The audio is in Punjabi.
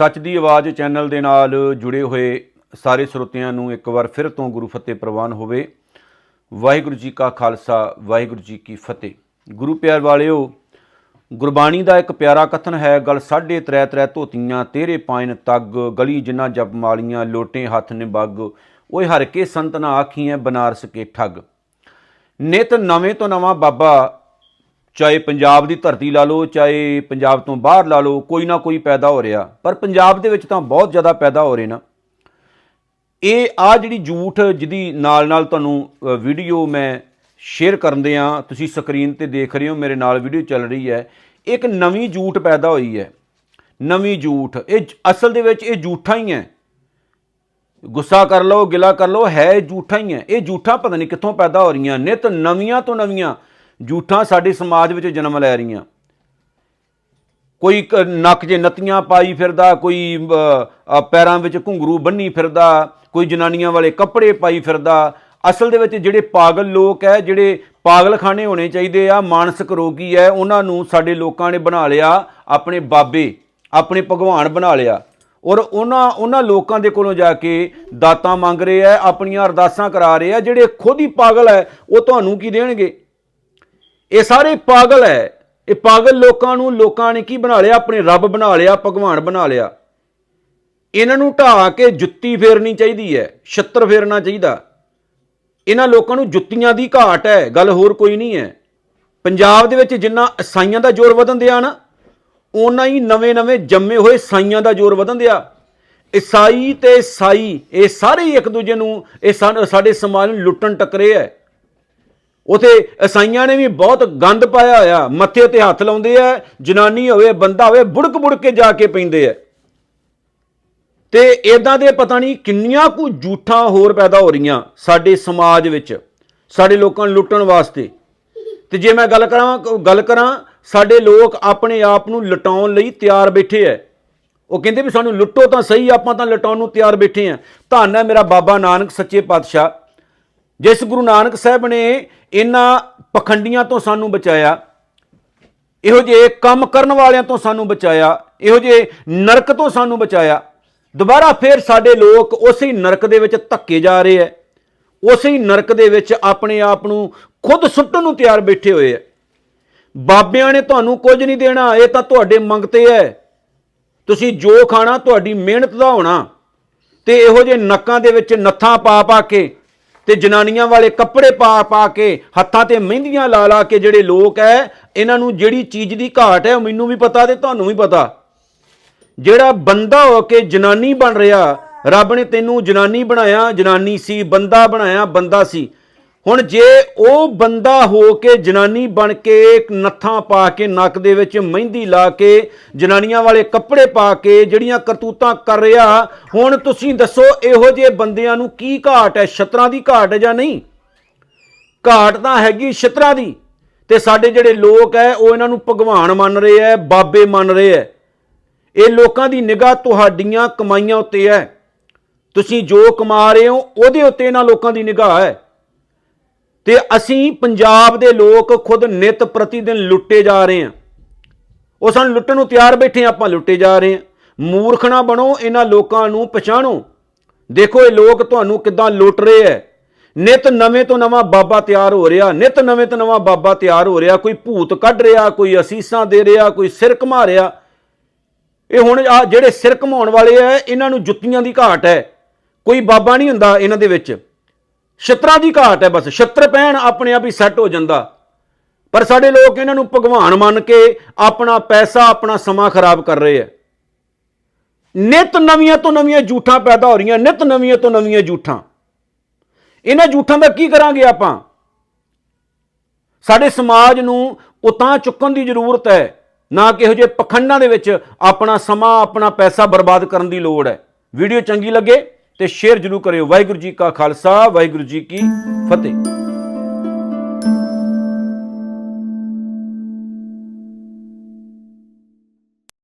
ਸੱਚ ਦੀ ਆਵਾਜ਼ ਚੈਨਲ ਦੇ ਨਾਲ ਜੁੜੇ ਹੋਏ ਸਾਰੇ ਸਰੋਤਿਆਂ ਨੂੰ ਇੱਕ ਵਾਰ ਫਿਰ ਤੋਂ ਗੁਰੂ ਫਤਿਹ ਪ੍ਰਵਾਨ ਹੋਵੇ। ਵਾਹਿਗੁਰੂ ਜੀ ਕਾ ਖਾਲਸਾ, ਵਾਹਿਗੁਰੂ ਜੀ ਕੀ ਫਤਿਹ। ਗੁਰੂ ਪਿਆਰ ਵਾਲਿਓ, ਗੁਰਬਾਣੀ ਦਾ ਇੱਕ ਪਿਆਰਾ ਕਥਨ ਹੈ, ਗਲ ਸਾਢੇ ਤ੍ਰੈ ਤ੍ਰੈ ਧੋਤੀਆਂ, ਤੇਰੇ ਪਾਇਨ ਤੱਗ, ਗਲੀ ਜਿਨ੍ਹਾਂ ਜਪ ਮਾਲੀਆਂ, ਲੋਟੇ ਹੱਥ ਨਿਬੱਗ ਓਏ ਹਰ ਕੇ ਸੰਤ ਨਾ ਆਖੀਆਂ ਬਨਾਰਸ ਕੇ ਠੱਗ। ਨਿਤ ਨਵੇਂ ਤੋਂ ਨਵਾਂ ਬਾਬਾ ਚਾਹੇ ਪੰਜਾਬ ਦੀ ਧਰਤੀ ਲਾ ਲਓ, ਚਾਹੇ ਪੰਜਾਬ ਤੋਂ ਬਾਹਰ ਲਾ ਲਓ, ਕੋਈ ਨਾ ਕੋਈ ਪੈਦਾ ਹੋ ਰਿਹਾ। ਪਰ ਪੰਜਾਬ ਦੇ ਵਿੱਚ ਤਾਂ ਬਹੁਤ ਜ਼ਿਆਦਾ ਪੈਦਾ ਹੋ ਰਹੇ ਨਾ। ਇਹ ਆ ਜਿਹੜੀ ਝੂਠ ਜਿਹਦੀ ਨਾਲ ਨਾਲ ਤੁਹਾਨੂੰ ਵੀਡੀਓ ਮੈਂ ਸ਼ੇਅਰ ਕਰਦੇ ਆ ਤੁਸੀਂ ਸਕਰੀਨ ਤੇ ਦੇਖ ਰਹੇ ਹੋ, ਮੇਰੇ ਨਾਲ ਵੀਡੀਓ ਚੱਲ ਰਹੀ ਹੈ। ਇੱਕ ਨਵੀਂ ਝੂਠ ਪੈਦਾ ਹੋਈ ਹੈ। ਨਵੀਂ ਝੂਠ। ਇਹ ਅਸਲ ਦੇ ਵਿੱਚ ਇਹ ਝੂਠਾ ਹੀ ਹੈ। ਗੁੱਸਾ ਕਰ ਲਓ, ਗਿਲਾ ਕਰ ਲਓ, ਹੈ ਇਹ ਝੂਠਾ ਹੀ ਹੈ। ਇਹ ਝੂਠਾ ਪਤਾ ਨਹੀਂ ਕਿੱਥੋਂ ਪੈਦਾ ਹੋ ਰਹੀਆਂ ਨਿਤ ਨਵੀਆਂ ਤੋਂ ਨਵੀਆਂ ਜੂਠਾਂ ਸਾਡੇ ਸਮਾਜ ਵਿੱਚ ਜਨਮ ਲੈ ਰਹੀਆਂ। ਕੋਈ ਕ- ਨੱਕ 'ਚ ਨੱਤੀਆਂ ਪਾਈ ਫਿਰਦਾ, ਕੋਈ ਪੈਰਾਂ ਵਿੱਚ ਘੁੰਗਰੂ ਬੰਨੀ ਫਿਰਦਾ, ਕੋਈ ਜਨਾਨੀਆਂ ਵਾਲੇ ਕੱਪੜੇ ਪਾਈ ਫਿਰਦਾ, ਅਸਲ ਦੇ ਵਿੱਚ ਜਿਹੜੇ ਪਾਗਲ ਲੋਕ ਹੈ ਜਿਹੜੇ ਪਾਗਲਖਾਨੇ ਹੋਣੇ ਚਾਹੀਦੇ ਆ, ਮਾਨਸਿਕ ਰੋਗੀ ਹੈ ਉਹਨਾਂ ਨੂੰ ਸਾਡੇ ਲੋਕਾਂ ਨੇ ਬਣਾ ਲਿਆ, ਆਪਣੇ ਬਾਬੇ, ਆਪਣੇ ਭਗਵਾਨ ਬਣਾ ਲਿਆ। ਔਰ ਉਹਨਾਂ ਉਹਨਾਂ ਲੋਕਾਂ ਦੇ ਕੋਲੋਂ ਜਾ ਕੇ ਦਾਤਾਂ ਮੰਗ ਰਹੇ ਆ ਆਪਣੀਆਂ ਅਰਦਾਸਾਂ ਕਰਾ ਰਹੇ ਆ ਜਿਹੜੇ ਖੁਦ ਹੀ ਪਾਗਲ ਹੈ ਉਹ ਤੁਹਾਨੂੰ ਕੀ ਦੇਣਗੇ? ਇਹ ਸਾਰੇ ਪਾਗਲ ਹੈ। ਇਹ ਪਾਗਲ ਲੋਕਾਂ ਨੂੰ, ਲੋਕਾਂ ਨੇ ਕੀ ਬਣਾ ਲਿਆ? ਆਪਣੇ ਰੱਬ ਬਣਾ ਲਿਆ, ਭਗਵਾਨ ਬਣਾ ਲਿਆ। ਇਹਨਾਂ ਨੂੰ ਢਾ ਕੇ ਜੁੱਤੀ ਫੇਰਨੀ ਚਾਹੀਦੀ ਹੈ, ਛੱਤਰ ਫੇਰਨਾ ਚਾਹੀਦਾ। ਇਹਨਾਂ ਲੋਕਾਂ ਨੂੰ ਜੁੱਤੀਆਂ ਦੀ ਘਾਟ ਹੈ, ਗੱਲ ਹੋਰ ਕੋਈ ਨਹੀਂ ਹੈ। ਪੰਜਾਬ ਦੇ ਵਿੱਚ ਜਿੰਨਾ ਈਸਾਈਆਂ ਦਾ ਜ਼ੋਰ ਵਧਣ ਦਿਆ ਨਾ, ਓਨਾ ਹੀ ਨਵੇਂ-ਨਵੇਂ ਜੰਮੇ ਹੋਏ ਸਾਈਆਂ ਦਾ ਜ਼ੋਰ ਵਧਣ ਦਿਆ। ਈਸਾਈ ਤੇ ਸਾਈ, ਇਹ ਸਾਰੇ ਹੀ ਇੱਕ ਦੂਜੇ ਨੂੰ, ਇਹ ਸਾਡੇ ਸਮਾਜ ਨੂੰ ਲੁੱਟਣ ਟੱਕਰੇ ਹੈ। ਉਥੇ ਈਸਾਈਆਂ ਨੇ ਵੀ ਬਹੁਤ ਗੰਦ ਪਾਇਆ ਹੋਇਆ, ਮੱਥੇ ਤੇ ਹੱਥ ਲਾਉਂਦੇ ਆ, ਜਨਾਨੀ ਹੋਵੇ, ਬੰਦਾ ਹੋਵੇ, ਬੁੜਕ ਬੁੜਕ ਕੇ ਜਾ ਕੇ ਪੈਂਦੇ ਆ। ਤੇ ਇਦਾਂ ਦੇ ਪਤਾ ਨਹੀਂ ਕਿੰਨੀਆਂ ਕੁ ਝੂਠਾਂ ਹੋਰ ਪੈਦਾ ਹੋ ਰਹੀਆਂ ਸਾਡੇ ਸਮਾਜ ਵਿੱਚ, ਸਾਡੇ ਲੋਕਾਂ ਨੂੰ ਲੁੱਟਣ ਵਾਸਤੇ। ਤੇ ਜੇ ਮੈਂ ਗੱਲ ਕਰਾਂ ਗੱਲ ਕਰਾਂ, ਸਾਡੇ ਲੋਕ ਆਪਣੇ ਆਪ ਨੂੰ ਲਟਾਉਣ ਲਈ ਤਿਆਰ ਬੈਠੇ ਐ। ਉਹ ਕਹਿੰਦੇ ਵੀ ਸਾਨੂੰ ਲੁੱਟੋ ਤਾਂ ਸਹੀ, ਆਪਾਂ ਤਾਂ ਲਟਾਉਣ ਨੂੰ ਤਿਆਰ ਬੈਠੇ ਆ। ਧੰਨ ਹੈ ਮੇਰਾ ਬਾਬਾ ਨਾਨਕ ਸੱਚੇ ਪਾਤਸ਼ਾਹ। ਜਿਸ ਗੁਰੂ ਨਾਨਕ ਸਾਹਿਬ ਨੇ ਇਹਨਾਂ ਪਖੰਡੀਆਂ ਤੋਂ ਸਾਨੂੰ ਬਚਾਇਆ, ਇਹੋ ਜਿਹੇ ਕੰਮ ਕਰਨ ਵਾਲਿਆਂ ਤੋਂ ਸਾਨੂੰ ਬਚਾਇਆ, ਇਹੋ ਜਿਹੇ ਨਰਕ ਤੋਂ ਸਾਨੂੰ ਬਚਾਇਆ। ਦੁਬਾਰਾ ਫੇਰ ਸਾਡੇ ਲੋਕ ਉਸੇ ਹੀ ਨਰਕ ਦੇ ਵਿੱਚ ਧੱਕੇ ਜਾ ਰਹੇ ਐ। ਉਸੇ ਨਰਕ ਦੇ ਵਿੱਚ ਆਪਣੇ ਆਪ ਨੂੰ ਖੁਦ ਸੁੱਟਣ ਨੂੰ ਤਿਆਰ ਬੈਠੇ ਹੋਏ ਐ। ਬਾਬਿਆਂ ਨੇ ਤੁਹਾਨੂੰ ਕੁਝ ਨਹੀਂ ਦੇਣਾ, ਇਹ ਤਾਂ ਤੁਹਾਡੇ ਮੰਗਤੇ ਐ। ਤੁਸੀਂ ਜੋ ਖਾਣਾ, ਤੁਹਾਡੀ ਮਿਹਨਤ ਦਾ ਹੋਣਾ, ਤੇ ਇਹੋ ਜਿਹੇ ਨੱਕਾਂ ਦੇ ਵਿੱਚ ਨੱਥਾਂ ਪਾ ਪਾ ਕੇ ਤੇ ਜਨਾਨੀਆਂ ਵਾਲੇ ਕੱਪੜੇ ਪਾ ਪਾ ਕੇ, ਹੱਥਾਂ ਤੇ ਮਹਿੰਦੀਆਂ ਲਾ ਲਾ ਕੇ ਜਿਹੜੇ ਲੋਕ ਐ, ਇਹਨਾਂ ਨੂੰ ਜਿਹੜੀ ਚੀਜ਼ ਦੀ ਘਾਟ ਹੈ ਉਹ ਮੈਨੂੰ ਵੀ ਪਤਾ ਤੇ ਤੁਹਾਨੂੰ ਵੀ ਪਤਾ। ਜਿਹੜਾ ਬੰਦਾ ਹੋ ਕੇ ਜਨਾਨੀ ਬਣ ਰਿਹਾ, ਰੱਬ ਨੇ ਤੈਨੂੰ ਜਨਾਨੀ ਬਣਾਇਆ, ਜਨਾਨੀ ਸੀ, ਬੰਦਾ ਬਣਾਇਆ, ਬੰਦਾ ਸੀ। ਹੁਣ ਜੇ ਉਹ ਬੰਦਾ ਹੋ ਕੇ ਜਨਾਨੀ ਬਣ ਕੇ ਨੱਥਾਂ ਪਾ ਕੇ ਨੱਕ ਦੇ ਵਿੱਚ ਮਹਿੰਦੀ ਲਾ ਕੇ ਜਨਾਨੀਆਂ ਵਾਲੇ ਕੱਪੜੇ ਪਾ ਕੇ ਜਿਹੜੀਆਂ ਕਰਤੂਤਾਂ ਕਰ ਰਿਹਾ, ਹੁਣ ਤੁਸੀਂ ਦੱਸੋ ਇਹੋ ਜਿਹੇ ਬੰਦਿਆਂ ਨੂੰ ਕੀ ਘਾਟ ਹੈ? ਛਤਰਾਂ ਦੀ ਘਾਟ ਹੈ ਜਾਂ ਨਹੀਂ? ਘਾਟ ਤਾਂ ਹੈਗੀ ਛਤਰਾਂ ਦੀ ਤੇ ਸਾਡੇ ਜਿਹੜੇ ਲੋਕ ਹੈ, ਉਹ ਇਹਨਾਂ ਨੂੰ ਭਗਵਾਨ ਮੰਨ ਰਹੇ ਹੈ, ਬਾਬੇ ਮੰਨ ਰਹੇ ਹੈ। ਇਹ ਲੋਕਾਂ ਦੀ ਨਿਗਾਹ ਤੁਹਾਡੀਆਂ ਕਮਾਈਆਂ ਉੱਤੇ ਹੈ। ਤੁਸੀਂ ਜੋ ਕਮਾ ਰਹੇ ਹੋ, ਉਹਦੇ ਉੱਤੇ ਇਹਨਾਂ ਲੋਕਾਂ ਦੀ ਨਿਗਾਹ ਹੈ। ਤੇ ਅਸੀਂ ਪੰਜਾਬ ਦੇ ਲੋਕ ਖੁਦ ਨਿਤ ਪ੍ਰਤੀ ਦਿਨ ਲੁੱਟੇ ਜਾ ਰਹੇ ਹਾਂ। ਉਹ ਸਾਨੂੰ ਲੁੱਟਣ ਨੂੰ ਤਿਆਰ ਬੈਠੇ ਹਾਂ, ਆਪਾਂ ਲੁੱਟੇ ਜਾ ਰਹੇ ਹਾਂ। ਮੂਰਖ ਨਾ ਬਣੋ ਇਹਨਾਂ ਲੋਕਾਂ ਨੂੰ ਪਛਾਣੋ। ਦੇਖੋ ਇਹ ਲੋਕ ਤੁਹਾਨੂੰ ਕਿੱਦਾਂ ਲੁੱਟ ਰਹੇ ਐ ਨਿਤ ਨਵੇਂ ਤੋਂ ਨਵਾਂ ਬਾਬਾ ਤਿਆਰ ਹੋ ਰਿਹਾ ਨਿਤ ਨਵੇਂ ਤੋਂ ਨਵਾਂ ਬਾਬਾ ਤਿਆਰ ਹੋ ਰਿਹਾ। ਕੋਈ ਭੂਤ ਕੱਢ ਰਿਹਾ ਕੋਈ ਅਸੀਸਾਂ ਦੇ ਰਿਹਾ ਕੋਈ ਸਿਰ ਘਮਾ ਰਿਹਾ ਇਹ ਹੁਣ ਆ ਜਿਹੜੇ ਸਿਰ ਘਮਾਉਣ ਵਾਲੇ ਐ ਇਹਨਾਂ ਨੂੰ ਜੁੱਤੀਆਂ ਦੀ ਘਾਟ ਹੈ। ਕੋਈ ਬਾਬਾ ਨਹੀਂ ਹੁੰਦਾ ਇਹਨਾਂ ਦੇ ਵਿੱਚ। ਛਤਰਾਂ ਦੀ ਘਾਟ ਹੈ ਬਸ। ਛਤਰ ਪਹਿਣ ਆਪਣੇ ਆਪ ਹੀ ਸੈੱਟ ਹੋ ਜਾਂਦਾ। ਪਰ ਸਾਡੇ ਲੋਕ ਇਹਨਾਂ ਨੂੰ ਭਗਵਾਨ ਮੰਨ ਕੇ ਆਪਣਾ ਪੈਸਾ, ਆਪਣਾ ਸਮਾਂ ਖਰਾਬ ਕਰ ਰਹੇ ਐ ਨਿਤ ਨਵੀਆਂ ਤੋਂ ਨਵੀਆਂ ਝੂਠਾਂ ਪੈਦਾ ਹੋ ਰਹੀਆਂ, ਨਿਤ ਨਵੀਆਂ ਤੋਂ ਨਵੀਆਂ ਝੂਠਾਂ ਇਹਨਾਂ ਝੂਠਾਂ ਦਾ ਕੀ ਕਰਾਂਗੇ ਆਪਾਂ? ਸਾਡੇ ਸਮਾਜ ਨੂੰ ਉਤਾਂ ਚੁੱਕਣ ਦੀ ਜ਼ਰੂਰਤ ਹੈ। ਨਾ ਕਿ ਇਹੋ ਜਿਹੇ ਪਖੰਡਾਂ ਦੇ ਵਿੱਚ ਆਪਣਾ ਸਮਾਂ, ਆਪਣਾ ਪੈਸਾ ਬਰਬਾਦ ਕਰਨ ਦੀ ਲੋੜ ਹੈ। ਵੀਡੀਓ ਚੰਗੀ ਲੱਗੇ ਤੇ ਸ਼ੇਅਰ ਜ਼ਰੂਰ ਕਰਿਓ। ਵਾਹਿਗੁਰੂ ਜੀ ਕਾ ਖਾਲਸਾ ਵਾਹਿਗੁਰੂ ਜੀ ਕੀ ਫਤਿਹ।